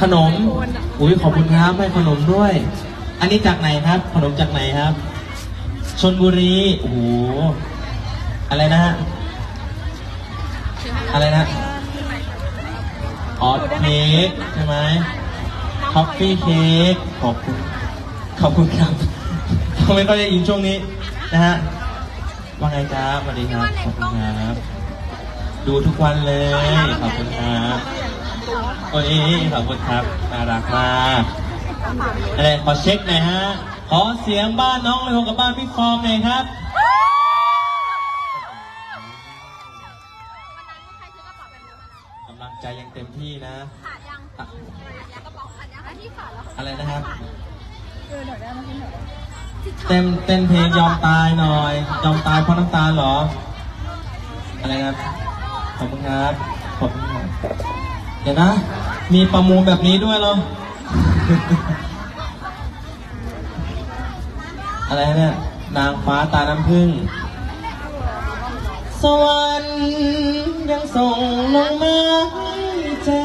ขนม อุ้ยขอบคุณครับให้ขนมด้วย อันนี้จากไหนครับ ขนมจากไหนครับ ชนบุรี โอ้โห อะไรนะฮะ อะไรนะออสเค้กใช่ไหมคอฟฟี่เค้ก ขอบคุณ ขอบคุณครับทำไมก็ได้ยินช่วงนี้นะฮะ ว่าไงครับสวัสดีครับ ขอบคุณครับ ดูทุกวันเลย ขอบคุณครับ โอ้ยขอบคุณครับน่ารักมากอะไรขอเช็คหน่อยฮะ ขอเสียงบ้านน้องเลยโฮกับบ้านพี่ฟอร์มหน่อยครับกำลังใจยังเต็มที่นะขาดยังอะกระเป๋าขาดยังอันที่ขาดแล้วอะไรนะครับเออหน่อยได้ไหมหน่อยเต้นเต้นเพลงยอมตายหน่อย ยอมตายเพราะน้ำตาเหรอ อะไรครับ ขอบคุณครับ ขอบคุณครับ เดี๋ยวนะ มีประมูลแบบนี้ด้วยเหรอ อะไรเนี่ย นางฟ้าตาน้ำผึ้ง สวรรค์ยังส่งลงมาให้เจอ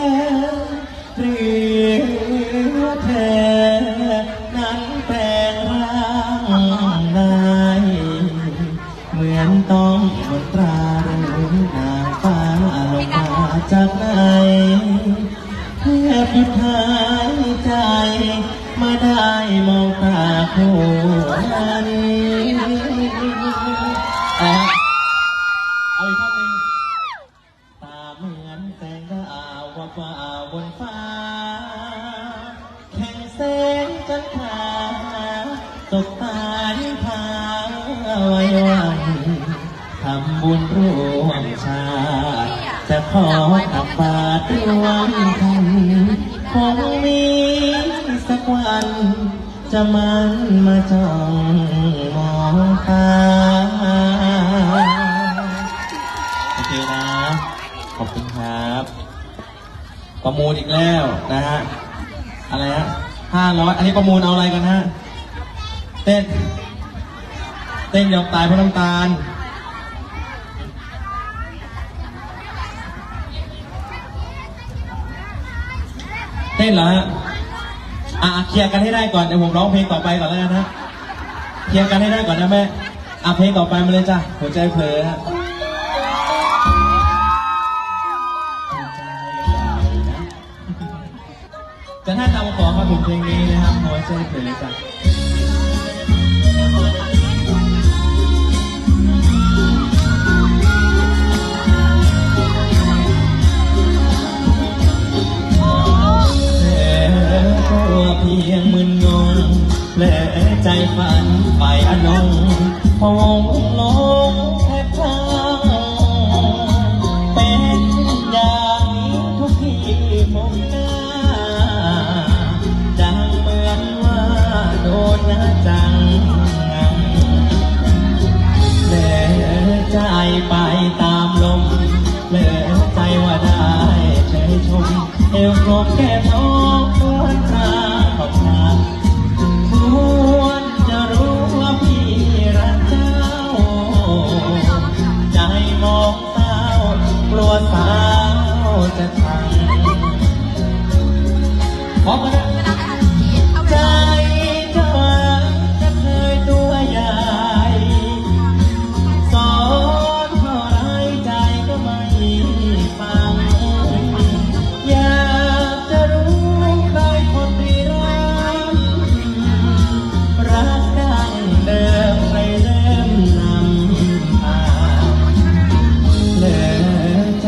หรือว่าเธอ นั้นแปลงร่างได้เหมือนต้องมนตราหรือนางฟ้าลงมาจาก ตาคู่นั้นเอาอีกท่อนหนึ่งตาเหมือนแสงดาววาฟ้าบนฟ้า แข่งแสงจันทราตกตาที่พาไว้วันทำบุญร่วมชาติจะขอตักบาตรร่วมกันคงมีสักวัน จะมันมาจ้องมองตาโอเคนะ ขอบคุณครับ ประมูลอีกแล้วนะฮะ อะไรฮะห้าร้อยอันนี้ประมูลเอาอะไรกันฮะ เต้น เต้นยอมตายเพราะน้ำตาลเต้นเหรอฮะ อ่าเคลียร์กันให้ได้ก่อนเดี๋ยวผมร้องเพลงต่อไปก่อนแล้วกันนะเคลียร์กันให้ได้ก่อนนะแม่อะเพลงต่อไปมาเลยจ้ะหัวใจเผลอฮะจะถ้าตามาขอครับผมเพลงนี้นะครับหัวใจเผยจ้ะ มันไปอนงพวงลงแทบคลั่งเป็นอย่างนี้ทุกทีผมหน้าดังเหมือนว่าโดนนะจังเหลือใจไปตามลมเหลือใจว่าได้เชยชมเอวกลมแก้ม พร้อมกันนะใจเธอจะเคยตัวใหญ่สอนเท่าไรใจก็ไม่ฟัง อยากจะรู้ใครคนที่รักรักดั้งเดิมใครเริ่มนำพาเหลือใจ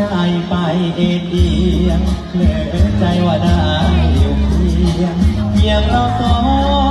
ไปเอ็นเอียงเหลือใจว่าได้ เพียงเพียงเราสอง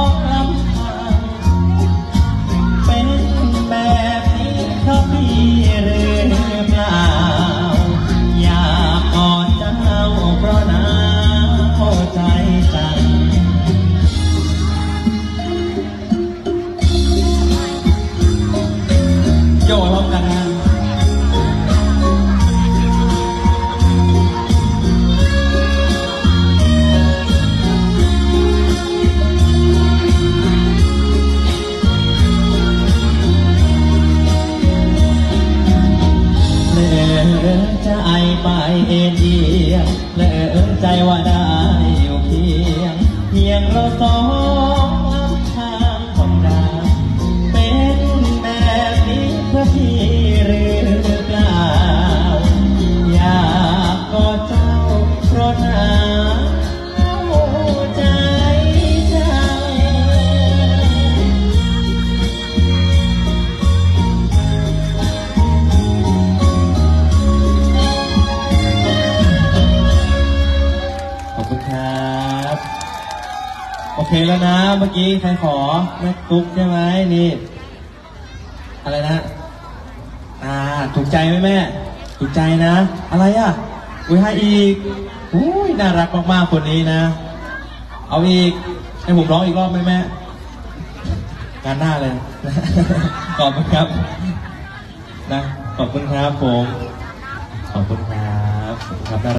ไม่เอ็นเอียงและเอื้นใจว่าได้อยู่เพียงเพียงเราสองทางของดาเป็นแบบนี้เพื่อพี่หรือเปล่าอยากกอดเจ้าเพราะนา โอเคแล้วนะ เมื่อกี้ใครขอแม่ตุ๊กใช่ไหมนี่ อะไรนะ อ่า ถูกใจไหมแม่ ถูกใจนะ อะไรอะอุ้ยให้อีกอุ้ยน่ารักมากๆคนนี้นะ เอาอีก ให้ผมร้องอีกรอบไหมแม่งานหน้าเลยขอบคุณครับ นะ ขอบคุณครับผม ขอบคุณครับ ขอบคุณครับ